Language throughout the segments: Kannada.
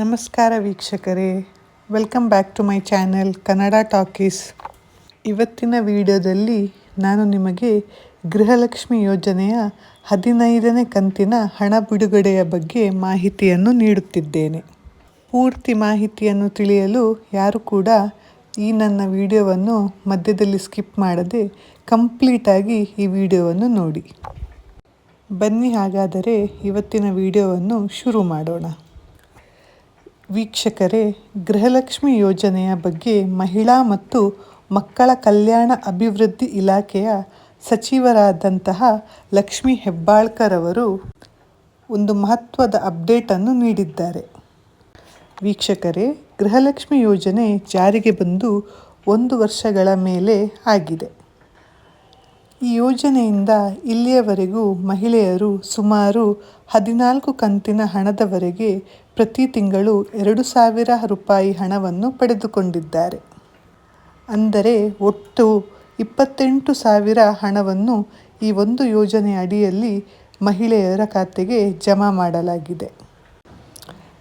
ನಮಸ್ಕಾರ ವೀಕ್ಷಕರೇ. Welcome back to my channel Kannada talkies ಇವತ್ತಿನ ವಿಡಿಯೋದಲ್ಲಿ ನಾನು ನಿಮಗೆ ಗೃಹಲಕ್ಷ್ಮಿ ಯೋಜನೆಯ ಹದಿನೈದನೇ ಕಂತಿನ ಹಣ ಬಿಡುಗಡೆಯ ಬಗ್ಗೆ ಮಾಹಿತಿಯನ್ನು ನೀಡುತ್ತಿದ್ದೇನೆ. ಪೂರ್ತಿ ಮಾಹಿತಿಯನ್ನು ತಿಳಿಯಲು ಯಾರು ಕೂಡ ಈ ನನ್ನ ವಿಡಿಯೋವನ್ನು ಮಧ್ಯದಲ್ಲಿ ಸ್ಕಿಪ್ ಮಾಡದೆ ಕಂಪ್ಲೀಟಾಗಿ ಈ ವಿಡಿಯೋವನ್ನು ನೋಡಿ. ಬನ್ನಿ ಹಾಗಾದರೆ ಇವತ್ತಿನ ವಿಡಿಯೋವನ್ನು ಶುರು ಮಾಡೋಣ. ವೀಕ್ಷಕರೇ, ಗೃಹಲಕ್ಷ್ಮಿ ಯೋಜನೆಯ ಬಗ್ಗೆ ಮಹಿಳಾ ಮತ್ತು ಮಕ್ಕಳ ಕಲ್ಯಾಣ ಅಭಿವೃದ್ಧಿ ಇಲಾಖೆಯ ಸಚಿವರಾದಂತಹ ಲಕ್ಷ್ಮಿ ಹೆಬ್ಬಾಳ್ಕರ್ ಅವರು ಒಂದು ಮಹತ್ವದ ಅಪ್ಡೇಟನ್ನು ನೀಡಿದ್ದಾರೆ. ವೀಕ್ಷಕರೇ, ಗೃಹಲಕ್ಷ್ಮಿ ಯೋಜನೆ ಜಾರಿಗೆ ಬಂದು ಒಂದು ವರ್ಷಗಳ ಮೇಲೆ ಆಗಿದೆ. ಈ ಯೋಜನೆಯಿಂದ ಇಲ್ಲಿಯವರೆಗೂ ಮಹಿಳೆಯರು ಸುಮಾರು ಹದಿನಾಲ್ಕು ಕಂತಿನ ಹಣದವರೆಗೆ ಪ್ರತಿ ತಿಂಗಳು ಎರಡು ಸಾವಿರ ರೂಪಾಯಿ ಹಣವನ್ನು ಪಡೆದುಕೊಂಡಿದ್ದಾರೆ. ಅಂದರೆ ಒಟ್ಟು ಇಪ್ಪತ್ತೆಂಟು ಸಾವಿರ ಹಣವನ್ನು ಈ ಒಂದು ಯೋಜನೆ ಅಡಿಯಲ್ಲಿ ಮಹಿಳೆಯರ ಖಾತೆಗೆ ಜಮಾ ಮಾಡಲಾಗಿದೆ.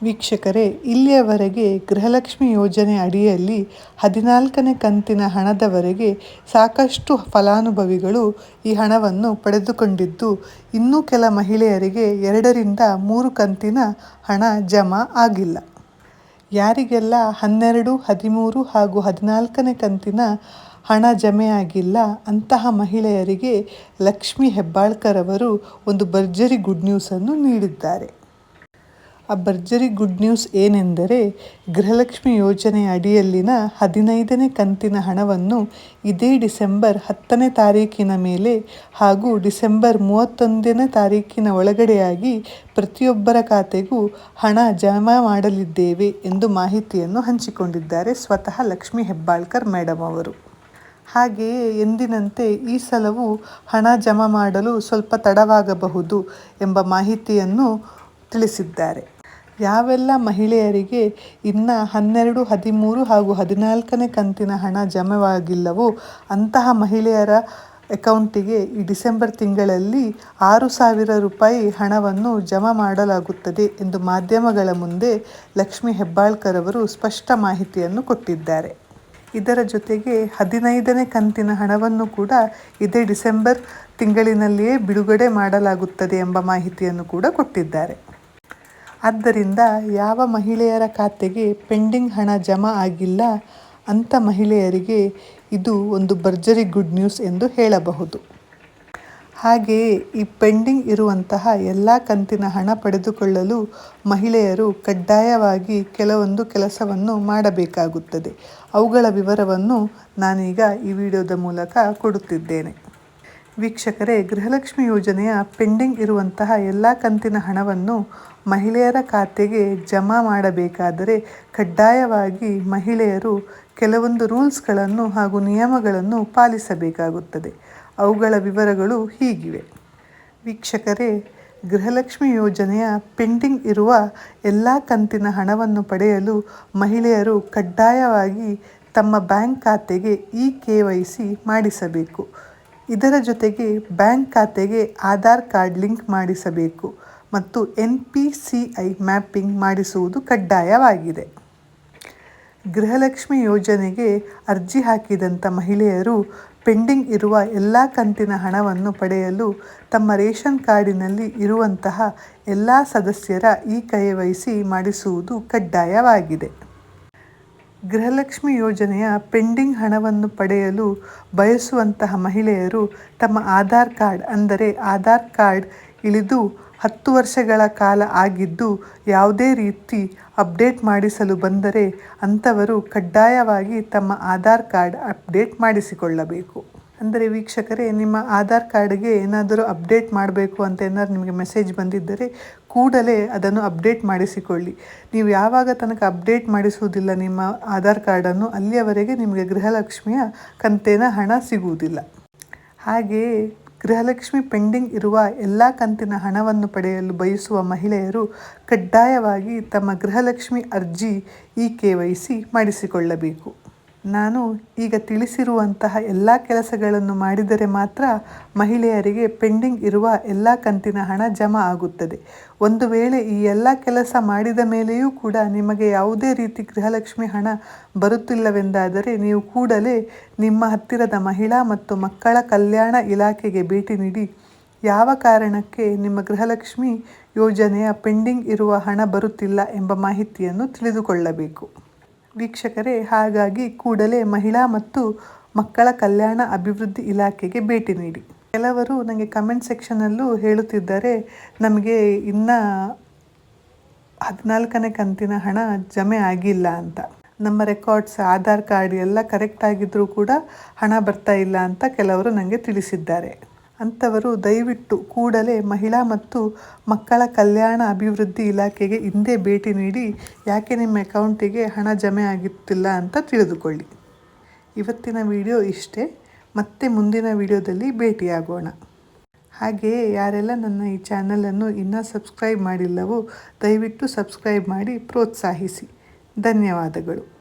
ವೀಕ್ಷಕರೇ, ಇಲ್ಲಿಯವರೆಗೆ ಗೃಹಲಕ್ಷ್ಮಿ ಯೋಜನೆ ಅಡಿಯಲ್ಲಿ ಹದಿನಾಲ್ಕನೇ ಕಂತಿನ ಹಣದವರೆಗೆ ಸಾಕಷ್ಟು ಫಲಾನುಭವಿಗಳು ಈ ಹಣವನ್ನು ಪಡೆದುಕೊಂಡಿದ್ದು, ಇನ್ನೂ ಕೆಲ ಮಹಿಳೆಯರಿಗೆ ಎರಡರಿಂದ ಮೂರು ಕಂತಿನ ಹಣ ಜಮಾ ಆಗಿಲ್ಲ. ಯಾರಿಗೆಲ್ಲ ಹನ್ನೆರಡು, ಹದಿಮೂರು ಹಾಗೂ ಹದಿನಾಲ್ಕನೇ ಕಂತಿನ ಹಣ ಜಮೆಯಾಗಿಲ್ಲ, ಅಂತಹ ಮಹಿಳೆಯರಿಗೆ ಲಕ್ಷ್ಮಿ ಹೆಬ್ಬಾಳ್ಕರ್ ಅವರು ಒಂದು ಭರ್ಜರಿ ಗುಡ್ ನ್ಯೂಸನ್ನು ನೀಡಿದ್ದಾರೆ. ಆ ಭರ್ಜರಿ ಗುಡ್ ನ್ಯೂಸ್ ಏನೆಂದರೆ ಗೃಹಲಕ್ಷ್ಮಿ ಯೋಜನೆ ಅಡಿಯಲ್ಲಿನ ಹದಿನೈದನೇ ಕಂತಿನ ಹಣವನ್ನು ಇದೇ ಡಿಸೆಂಬರ್ ಹತ್ತನೇ ತಾರೀಕಿನ ಮೇಲೆ ಹಾಗೂ ಡಿಸೆಂಬರ್ ಮೂವತ್ತೊಂದನೇ ತಾರೀಕಿನ ಒಳಗಡೆಯಾಗಿ ಪ್ರತಿಯೊಬ್ಬರ ಖಾತೆಗೂ ಹಣ ಜಮಾ ಮಾಡಲಿದ್ದೇವೆ ಎಂದು ಮಾಹಿತಿಯನ್ನು ಹಂಚಿಕೊಂಡಿದ್ದಾರೆ ಸ್ವತಃ ಲಕ್ಷ್ಮಿ ಹೆಬ್ಬಾಳ್ಕರ್ ಮೇಡಮ್ ಅವರು. ಹಾಗೆಯೇ ಎಂದಿನಂತೆ ಈ ಸಲವೂ ಹಣ ಜಮಾ ಮಾಡಲು ಸ್ವಲ್ಪ ತಡವಾಗಬಹುದು ಎಂಬ ಮಾಹಿತಿಯನ್ನು ತಿಳಿಸಿದ್ದಾರೆ. ಯಾವೆಲ್ಲ ಮಹಿಳೆಯರಿಗೆ ಇನ್ನ ಹನ್ನೆರಡು, ಹದಿಮೂರು ಹಾಗೂ ಹದಿನಾಲ್ಕನೇ ಕಂತಿನ ಹಣ ಜಮವಾಗಿಲ್ಲವೋ ಅಂತಹ ಮಹಿಳೆಯರ ಅಕೌಂಟಿಗೆ ಈ ಡಿಸೆಂಬರ್ ತಿಂಗಳಲ್ಲಿ ಆರು ಸಾವಿರ ರೂಪಾಯಿ ಹಣವನ್ನು ಜಮಾ ಮಾಡಲಾಗುತ್ತದೆ ಎಂದು ಮಾಧ್ಯಮಗಳ ಮುಂದೆ ಲಕ್ಷ್ಮಿ ಹೆಬ್ಬಾಳ್ಕರ್ ಅವರು ಸ್ಪಷ್ಟ ಮಾಹಿತಿಯನ್ನು ಕೊಟ್ಟಿದ್ದಾರೆ. ಇದರ ಜೊತೆಗೆ ಹದಿನೈದನೇ ಕಂತಿನ ಹಣವನ್ನು ಕೂಡ ಇದೇ ಡಿಸೆಂಬರ್ ತಿಂಗಳಿನಲ್ಲಿಯೇ ಬಿಡುಗಡೆ ಮಾಡಲಾಗುತ್ತದೆ ಎಂಬ ಮಾಹಿತಿಯನ್ನು ಕೂಡ ಕೊಟ್ಟಿದ್ದಾರೆ. ಆದ್ದರಿಂದ ಯಾವ ಮಹಿಳೆಯರ ಖಾತೆಗೆ ಪೆಂಡಿಂಗ್ ಹಣ ಜಮಾ ಆಗಿಲ್ಲ, ಅಂಥ ಮಹಿಳೆಯರಿಗೆ ಇದು ಒಂದು ಭರ್ಜರಿ ಗುಡ್ ನ್ಯೂಸ್ ಎಂದು ಹೇಳಬಹುದು. ಹಾಗೆಯೇ ಈ ಪೆಂಡಿಂಗ್ ಇರುವಂತಹ ಎಲ್ಲ ಕಂತಿನ ಹಣ ಪಡೆದುಕೊಳ್ಳಲು ಮಹಿಳೆಯರು ಕಡ್ಡಾಯವಾಗಿ ಕೆಲವೊಂದು ಕೆಲಸವನ್ನು ಮಾಡಬೇಕಾಗುತ್ತದೆ. ಅವುಗಳ ವಿವರವನ್ನು ನಾನೀಗ ಈ ವಿಡಿಯೋದ ಮೂಲಕ ಕೊಡುತ್ತಿದ್ದೇನೆ. ವೀಕ್ಷಕರೇ, ಗೃಹಲಕ್ಷ್ಮಿ ಯೋಜನೆಯ ಪೆಂಡಿಂಗ್ ಇರುವಂತಹ ಎಲ್ಲ ಕಂತಿನ ಹಣವನ್ನು ಮಹಿಳೆಯರ ಖಾತೆಗೆ ಜಮಾ ಮಾಡಬೇಕಾದರೆ ಕಡ್ಡಾಯವಾಗಿ ಮಹಿಳೆಯರು ಕೆಲವೊಂದು ರೂಲ್ಸ್ಗಳನ್ನು ಹಾಗೂ ನಿಯಮಗಳನ್ನು ಪಾಲಿಸಬೇಕಾಗುತ್ತದೆ. ಅವುಗಳ ವಿವರಗಳು ಹೀಗಿವೆ. ವೀಕ್ಷಕರೇ, ಗೃಹಲಕ್ಷ್ಮಿ ಯೋಜನೆಯ ಪೆಂಡಿಂಗ್ ಇರುವ ಎಲ್ಲ ಕಂತಿನ ಹಣವನ್ನು ಪಡೆಯಲು ಮಹಿಳೆಯರು ಕಡ್ಡಾಯವಾಗಿ ತಮ್ಮ ಬ್ಯಾಂಕ್ ಖಾತೆಗೆ ಇ ಕೆ ವೈ ಸಿ ಮಾಡಿಸಬೇಕು. ಇದರ ಜೊತೆಗೆ ಬ್ಯಾಂಕ್ ಖಾತೆಗೆ ಆಧಾರ್ ಕಾರ್ಡ್ ಲಿಂಕ್ ಮಾಡಿಸಬೇಕು. ಮತ್ತು N P C I mapping ಮಾಡಿಸುವುದು ಕಡ್ಡಾಯವಾಗಿದೆ. ಗೃಹಲಕ್ಷ್ಮಿ ಯೋಜನೆಗೆ ಅರ್ಜಿ ಹಾಕಿದಂಥ ಮಹಿಳೆಯರು ಪೆಂಡಿಂಗ್ ಇರುವ ಎಲ್ಲ ಕಂತಿನ ಹಣವನ್ನು ಪಡೆಯಲು ತಮ್ಮ ರೇಷನ್ ಕಾರ್ಡಿನಲ್ಲಿ ಇರುವಂತಹ ಎಲ್ಲ ಸದಸ್ಯರ ಈ ಕೆ ವೈ ಮಾಡಿಸುವುದು ಕಡ್ಡಾಯವಾಗಿದೆ. ಗೃಹಲಕ್ಷ್ಮಿ ಯೋಜನೆಯ ಪೆಂಡಿಂಗ್ ಹಣವನ್ನು ಪಡೆಯಲು ಬಯಸುವಂತಹ ಮಹಿಳೆಯರು ತಮ್ಮ ಆಧಾರ್ ಕಾರ್ಡ್ ಅಂದರೆ ಆಧಾರ್ ಕಾರ್ಡ್ ಇಳಿದು ಹತ್ತು ವರ್ಷಗಳ ಕಾಲ ಆಗಿದ್ದು ಯಾವುದೇ ರೀತಿ ಅಪ್ಡೇಟ್ ಮಾಡಿಸಲು ಬಂದರೆ ಅಂಥವರು ಕಡ್ಡಾಯವಾಗಿ ತಮ್ಮ ಆಧಾರ್ ಕಾರ್ಡ್ ಅಪ್ಡೇಟ್ ಮಾಡಿಸಿಕೊಳ್ಳಬೇಕು. ಅಂದರೆ ವೀಕ್ಷಕರೇ, ನಿಮ್ಮ ಆಧಾರ್ ಕಾರ್ಡ್ಗೆ ಏನಾದರೂ ಅಪ್ಡೇಟ್ ಮಾಡಬೇಕು ಅಂತ ಏನಾದ್ರು ನಿಮಗೆ ಮೆಸೇಜ್ ಬಂದಿದ್ದರೆ ಕೂಡಲೇ ಅದನ್ನು ಅಪ್ಡೇಟ್ ಮಾಡಿಸಿಕೊಳ್ಳಿ. ನೀವು ಯಾವಾಗ ತನಕ ಅಪ್ಡೇಟ್ ಮಾಡಿಸುವುದಿಲ್ಲ ನಿಮ್ಮ ಆಧಾರ್ ಕಾರ್ಡನ್ನು, ಅಲ್ಲಿಯವರೆಗೆ ನಿಮಗೆ ಗೃಹಲಕ್ಷ್ಮಿಯ ಕಂತೇನ ಹಣ ಸಿಗುವುದಿಲ್ಲ. ಹಾಗೆಯೇ ಗೃಹಲಕ್ಷ್ಮಿ ಪೆಂಡಿಂಗ್ ಇರುವ ಎಲ್ಲ ಕಂತಿನ ಹಣವನ್ನು ಪಡೆಯಲು ಬಯಸುವ ಮಹಿಳೆಯರು ಕಡ್ಡಾಯವಾಗಿ ತಮ್ಮ ಗೃಹಲಕ್ಷ್ಮಿ ಅರ್ಜಿ ಇ ಕೆ ವೈ ಸಿ ಮಾಡಿಸಿಕೊಳ್ಳಬೇಕು. ನಾನು ಈಗ ತಿಳಿಸಿರುವಂತಹ ಎಲ್ಲ ಕೆಲಸಗಳನ್ನು ಮಾಡಿದರೆ ಮಾತ್ರ ಮಹಿಳೆಯರಿಗೆ ಪೆಂಡಿಂಗ್ ಇರುವ ಎಲ್ಲ ಕಂತಿನ ಹಣ ಜಮಾ ಆಗುತ್ತದೆ. ಒಂದು ವೇಳೆ ಈ ಎಲ್ಲ ಕೆಲಸ ಮಾಡಿದ ಮೇಲೆಯೂ ಕೂಡ ನಿಮಗೆ ಯಾವುದೇ ರೀತಿ ಗೃಹಲಕ್ಷ್ಮಿ ಹಣ ಬರುತ್ತಿಲ್ಲವೆಂದಾದರೆ ನೀವು ಕೂಡಲೇ ನಿಮ್ಮ ಹತ್ತಿರದ ಮಹಿಳಾ ಮತ್ತು ಮಕ್ಕಳ ಕಲ್ಯಾಣ ಇಲಾಖೆಗೆ ಭೇಟಿ ನೀಡಿ, ಯಾವ ಕಾರಣಕ್ಕೆ ನಿಮ್ಮ ಗೃಹಲಕ್ಷ್ಮಿ ಯೋಜನೆಯ ಪೆಂಡಿಂಗ್ ಇರುವ ಹಣ ಬರುತ್ತಿಲ್ಲ ಎಂಬ ಮಾಹಿತಿಯನ್ನು ತಿಳಿದುಕೊಳ್ಳಬೇಕು. ವೀಕ್ಷಕರೇ, ಹಾಗಾಗಿ ಕೂಡಲೇ ಮಹಿಳಾ ಮತ್ತು ಮಕ್ಕಳ ಕಲ್ಯಾಣ ಅಭಿವೃದ್ಧಿ ಇಲಾಖೆಗೆ ಭೇಟಿ ನೀಡಿ. ಕೆಲವರು ನನಗೆ ಕಮೆಂಟ್ ಸೆಕ್ಷನಲ್ಲೂ ಹೇಳುತ್ತಿದ್ದಾರೆ, ನಮಗೆ ಇನ್ನು ಹದಿನಾಲ್ಕನೇ ಕಂತಿನ ಹಣ ಜಮೆ ಆಗಿಲ್ಲ ಅಂತ. ನಮ್ಮ ರೆಕಾರ್ಡ್ಸ್ ಆಧಾರ್ ಕಾರ್ಡ್ ಎಲ್ಲ ಕರೆಕ್ಟ್ ಆಗಿದ್ದರೂ ಕೂಡ ಹಣ ಬರ್ತಾ ಇಲ್ಲ ಅಂತ ಕೆಲವರು ನನಗೆ ತಿಳಿಸಿದ್ದಾರೆ. ಅಂಥವರು ದಯವಿಟ್ಟು ಕೂಡಲೇ ಮಹಿಳಾ ಮತ್ತು ಮಕ್ಕಳ ಕಲ್ಯಾಣ ಅಭಿವೃದ್ಧಿ ಇಲಾಖೆಗೆ ಹಿಂದೆ ಭೇಟಿ ನೀಡಿ, ಯಾಕೆ ನಿಮ್ಮ ಅಕೌಂಟಿಗೆ ಹಣ ಜಮೆ ಆಗುತ್ತಿಲ್ಲ ಅಂತ ತಿಳಿದುಕೊಳ್ಳಿ. ಇವತ್ತಿನ ವಿಡಿಯೋ ಇಷ್ಟೇ. ಮತ್ತೆ ಮುಂದಿನ ವಿಡಿಯೋದಲ್ಲಿ ಭೇಟಿಯಾಗೋಣ. ಹಾಗೆಯೇ ಯಾರೆಲ್ಲ ನನ್ನ ಈ ಚಾನಲನ್ನು ಇನ್ನೂ ಸಬ್ಸ್ಕ್ರೈಬ್ ಮಾಡಿಲ್ಲವೋ, ದಯವಿಟ್ಟು ಸಬ್ಸ್ಕ್ರೈಬ್ ಮಾಡಿ ಪ್ರೋತ್ಸಾಹಿಸಿ. ಧನ್ಯವಾದಗಳು.